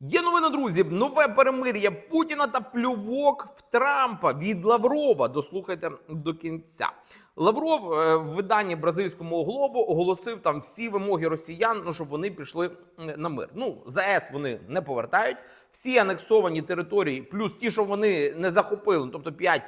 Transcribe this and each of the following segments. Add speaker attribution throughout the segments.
Speaker 1: Є новина, друзі. Нове перемир'я Путіна та плювок в Трампа від Лаврова. Дослухайте до кінця. Лавров е, в виданні бразильському глобу оголосив там всі вимоги росіян, ну щоб вони пішли на мир. Ну ЗАЕС вони не повертають. Всі анексовані території, плюс ті, що вони не захопили, ну, тобто п'ять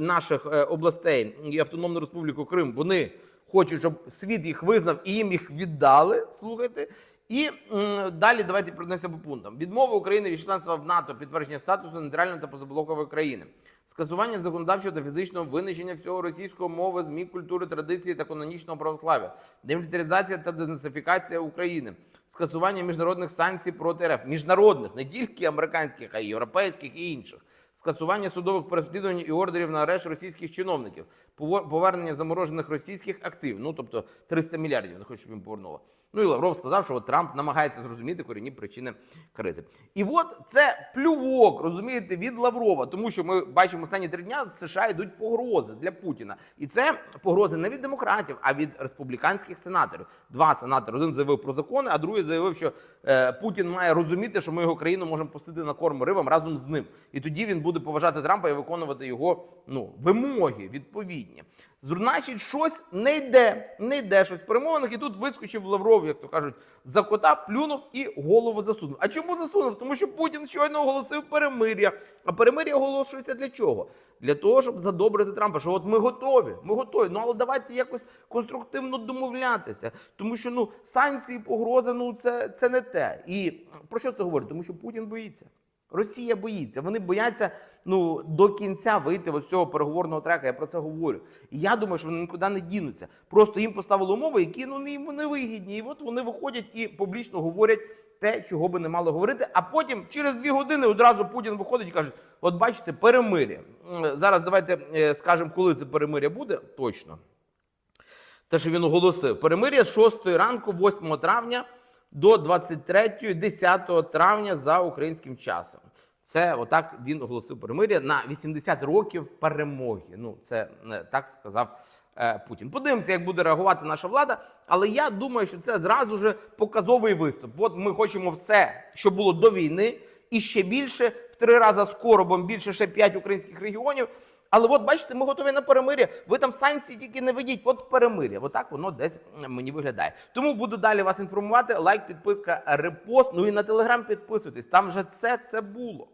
Speaker 1: наших е, областей і Автономну Республіку Крим, вони хочуть, щоб світ їх визнав і їм їх віддали. Слухайте. І м, далі давайте пройдемося по пунктам. Відмова України від членства в НАТО, підтвердження статусу нейтральної та позаблокової країни, скасування законодавчого та фізичного винищення всього російської мови, змі, культури, традиції та канонічного православ'я, демілітаризація та денацифікація України, скасування міжнародних санкцій проти РФ, міжнародних, не тільки американських, а й європейських і інших. Скасування судових переслідувань і ордерів на арешт російських чиновників, повернення заморожених російських активів, ну тобто 300 мільярдів, не хочу, щоб їм повернуло. Ну і Лавров сказав, що от Трамп намагається зрозуміти корінні причини кризи. І от це плювок, розумієте, від Лаврова, тому що ми бачимо останні три дня з США йдуть погрози для Путіна. І це погрози не від демократів, а від республіканських сенаторів. Два сенатори. Один заявив про закони, а другий заявив, що е, Путін має розуміти, що ми його країну можемо пустити на корм рибам разом з ним. І тоді він буде поважати Трампа і виконувати його ну вимоги відповідні. Значить, щось не йде, не йде щось в перемовинах, і тут вискочив Лавров, як то кажуть, за кота плюнув і голову засунув. А чому засунув? Тому що Путін щойно оголосив перемир'я. А перемир'я оголошується для чого? Для того, щоб задобрити Трампа, що от ми готові, ми готові. Ну але давайте якось конструктивно домовлятися. Тому що ну санкції, погрози, ну це, це не те. І про що це говорить? Тому що Путін боїться. Росія боїться. Вони бояться ну до кінця вийти з цього переговорного трека. Я про це говорю. І я думаю, що вони нікуди не дінуться. Просто їм поставили умови, які ну не не вигідні. І от вони виходять і публічно говорять те, чого би не мали говорити. А потім через дві години одразу Путін виходить і каже: От бачите, перемир'я. Зараз давайте е, скажемо, коли це перемир'я буде точно. Те, що він оголосив, перемир'я з 6 ранку, 8 травня до 23, 10 травня за українським часом. Це отак він оголосив перемир'я на 80 років перемоги. Ну, це не так сказав е, Путін. Подивимося, як буде реагувати наша влада. Але я думаю, що це зразу же показовий виступ. От ми хочемо все, що було до війни, і ще більше в три рази з коробом більше ще п'ять українських регіонів. Але от бачите, ми готові на перемир'я. Ви там санкції тільки не ведіть. От перемир'я. Отак воно десь мені виглядає. Тому буду далі вас інформувати. Лайк, підписка, репост. Ну і на телеграм підписуйтесь. Там вже це, це було.